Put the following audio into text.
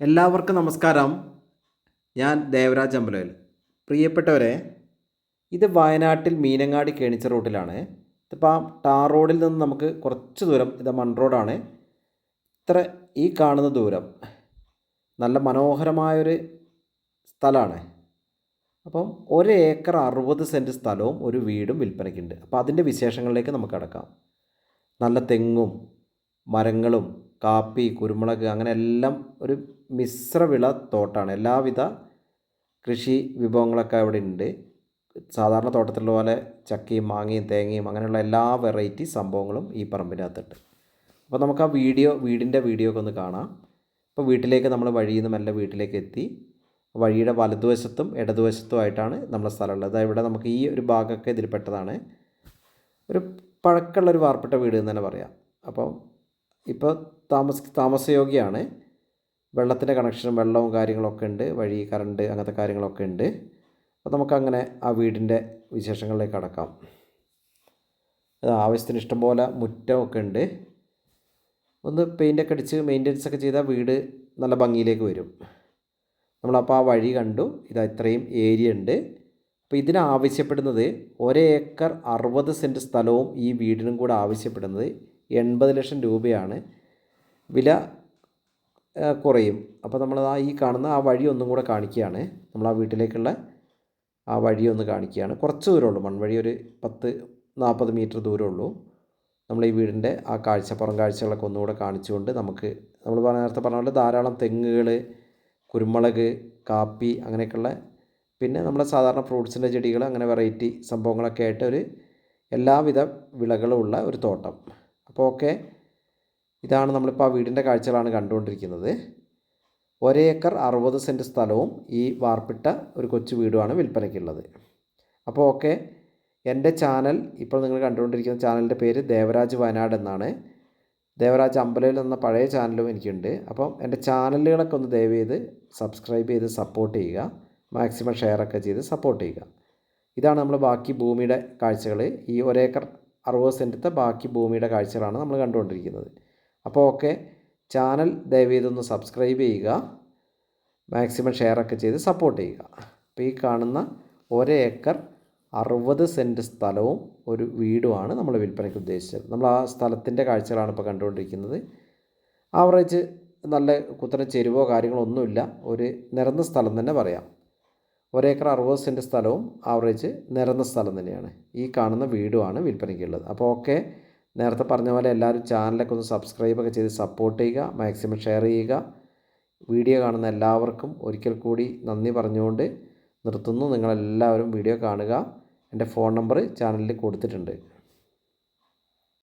എല്ലാവർക്കും നമസ്കാരം. ഞാൻ ദേവരാജ് അമ്പലയിൽ പ്രിയപ്പെട്ടവരെ ഇത് വയനാട്ടിൽ മീനങ്ങാടി കേണിച്ച റൂട്ടിലാണ്. ഇതിപ്പോൾ ആ ടാർ റോഡിൽ നിന്ന് നമുക്ക് കുറച്ച് ദൂരം ഇത് മൺ റോഡാണ്. ഇത്ര ഈ കാണുന്ന ദൂരം നല്ല മനോഹരമായൊരു സ്ഥലമാണ്. അപ്പം ഒരു ഏക്കർ അറുപത് സെന്റ് സ്ഥലവും ഒരു വീടും വിൽപ്പനയ്ക്കുണ്ട്. അപ്പോൾ അതിന്റെ വിശേഷങ്ങളിലേക്ക് നമുക്ക് കടക്കാം. നല്ല തെങ്ങും മരങ്ങളും കാപ്പി കുരുമുളക് അങ്ങനെ എല്ലാം ഒരു മിശ്രവിള തോട്ടമാണ് എല്ലാവിധ കൃഷി വിഭവങ്ങളൊക്കെ അവിടെ ഉണ്ട്. സാധാരണ തോട്ടത്തിലുള്ള പോലെ ചക്കയും മാങ്ങയും തേങ്ങയും അങ്ങനെയുള്ള എല്ലാ വെറൈറ്റി സംഭവങ്ങളും ഈ പറമ്പിനകത്തുണ്ട്. അപ്പോൾ നമുക്ക് ആ വീഡിയോ വീടിന്റെ വീഡിയോ ഒക്കെ ഒന്ന് കാണാം. ഇപ്പോൾ വീട്ടിലേക്ക് നമ്മൾ വഴിയിൽ നിന്ന് മെല്ലെ വീട്ടിലേക്ക് എത്തി. വഴിയുടെ വലതുവശത്തും ഇടതുവശത്തും ആയിട്ടാണ് നമ്മുടെ സ്ഥലമുള്ളത്. ഇവിടെ നമുക്ക് ഈ ഒരു ഭാഗമൊക്കെ ഇതിൽപ്പെട്ടതാണ് ഒരു പഴക്കമുള്ളൊരു വാർപ്പെട്ട വീട് എന്ന് തന്നെ പറയാം. അപ്പോൾ ഇപ്പോൾ താമസ താമസയോഗ്യമാണ് വെള്ളത്തിന്റെ കണക്ഷനും വെള്ളവും കാര്യങ്ങളൊക്കെ ഉണ്ട്. വഴി കറണ്ട് അങ്ങനത്തെ കാര്യങ്ങളൊക്കെ ഉണ്ട്. അപ്പോൾ നമുക്കങ്ങനെ ആ വീടിന്റെ വിശേഷങ്ങളിലേക്ക് കടക്കാം. ആവശ്യത്തിന് ഇഷ്ടംപോലെ മുറ്റമൊക്കെ ഉണ്ട്. ഒന്ന് പെയിന്റൊക്കെ അടിച്ച് മെയിന്റെനൻസ് ഒക്കെ ചെയ്താൽ വീട് നല്ല ഭംഗിയിലേക്ക് വരും. നമ്മളപ്പോൾ ആ വഴി കണ്ടു. ഇതാ ഇത്രയും ഏരിയ ഉണ്ട്. അപ്പോൾ ഇതിന് ആവശ്യപ്പെടുന്നത് ഒരേക്കർ അറുപത് സെന്റ് സ്ഥലവും ഈ വീടിനും കൂടെ ആവശ്യപ്പെടുന്നത് എൺപത് ലക്ഷം രൂപയാണ്. വില കുറയും. അപ്പോൾ നമ്മൾ ആ ഈ കാണുന്ന ആ വഴി ഒന്നും കൂടെ കാണിക്കുകയാണ്. നമ്മൾ ആ വീട്ടിലേക്കുള്ള ആ വഴി ഒന്ന് കാണിക്കുകയാണ്. കുറച്ച് ദൂരമുള്ളൂ മൺവഴി ഒരു പത്ത് നാൽപ്പത് മീറ്റർ ദൂരമുള്ളൂ നമ്മൾ ഈ വീടിന്റെ ആ കാഴ്ച പുറം കാഴ്ചകളൊക്കെ ഒന്നുകൂടെ കാണിച്ചുകൊണ്ട് നമുക്ക് നമ്മൾ പറഞ്ഞ നേരത്തെ പറഞ്ഞ പോലെ ധാരാളം തെങ്ങുകൾ കുരുമുളക് കാപ്പി അങ്ങനെയൊക്കെയുള്ള പിന്നെ നമ്മുടെ സാധാരണ ഫ്രൂട്ട്സിന്റെ ചെടികൾ അങ്ങനെ വെറൈറ്റി സംഭവങ്ങളൊക്കെ ആയിട്ട് ഒരു എല്ലാവിധ വിളകളും ഉള്ള ഒരു തോട്ടം. അപ്പോൾ ഓക്കെ. ഇതാണ് നമ്മളിപ്പോൾ ആ വീടിന്റെ കാഴ്ചകളാണ് കണ്ടുകൊണ്ടിരിക്കുന്നത്. ഒരേക്കർ അറുപത് സെന്റ് സ്ഥലവും ഈ വാർപ്പിട്ട ഒരു കൊച്ചു വീടുമാണ് വിൽപ്പനയ്ക്കുള്ളത് അപ്പോൾ ഓക്കെ എന്റെ ചാനൽ ഇപ്പോൾ നിങ്ങൾ കണ്ടുകൊണ്ടിരിക്കുന്ന ചാനലിന്റെ പേര് ദേവരാജ് വയനാട് എന്നാണ്. ദേവരാജ് അമ്പലയിൽ എന്ന പഴയ ചാനലും എനിക്കുണ്ട്. അപ്പം എന്റെ ചാനലുകളൊക്കെ ഒന്ന് ദയവ് ചെയ്ത് സബ്സ്ക്രൈബ് ചെയ്ത് സപ്പോർട്ട് ചെയ്യുക മാക്സിമം ഷെയറൊക്കെ ചെയ്ത് സപ്പോർട്ട് ചെയ്യുക. ഇതാണ് നമ്മൾ ബാക്കി ഭൂമിയുടെ കാഴ്ചകൾ ഈ ഒരേക്കർ അറുപത് സെന്റത്തെ ബാക്കി ഭൂമിയുടെ കാഴ്ചകളാണ് നമ്മൾ കണ്ടുകൊണ്ടിരിക്കുന്നത്. അപ്പോൾ ഓക്കെ ചാനൽ ദയവ് ചെയ്തൊന്ന് സബ്സ്ക്രൈബ് ചെയ്യുക മാക്സിമം ഷെയറൊക്കെ ചെയ്ത് സപ്പോർട്ട് ചെയ്യുക. അപ്പോൾ ഈ കാണുന്ന ഒരേ ഏക്കർ അറുപത് സെന്റ് സ്ഥലവും ഒരു വീടുമാണ് നമ്മൾ വിൽപ്പനയ്ക്ക് ഉദ്ദേശിച്ചത്. നമ്മൾ ആ സ്ഥലത്തിന്റെ കാഴ്ചകളാണ് ഇപ്പോൾ കണ്ടുകൊണ്ടിരിക്കുന്നത്. ആവറേജ് നല്ല കുത്തനെ ചെരുവോ കാര്യങ്ങളോ ഒന്നുമില്ല. ഒരു നിരന്ന സ്ഥലം തന്നെ പറയാം. ഒരേക്കർ അറുപത് സെന്റ് സ്ഥലവും ആവറേജ് നിരന്ന സ്ഥലം തന്നെയാണ്. ഈ കാണുന്ന വീടുമാണ് വിൽപ്പനയ്ക്കുള്ളത്. അപ്പോൾ ഓക്കെ നേരത്തെ പറഞ്ഞ പോലെ എല്ലാവരും ചാനലൊക്കെ ഒന്ന് സബ്സ്ക്രൈബൊക്കെ ചെയ്ത് സപ്പോർട്ട് ചെയ്യുക മാക്സിമം ഷെയർ ചെയ്യുക. വീഡിയോ കാണുന്ന എല്ലാവർക്കും ഒരിക്കൽ കൂടി നന്ദി പറഞ്ഞുകൊണ്ട് നിർത്തുന്നു. നിങ്ങളെല്ലാവരും വീഡിയോ കാണുക. എന്റെ ഫോൺ നമ്പർ ചാനലിൽ കൊടുത്തിട്ടുണ്ട്.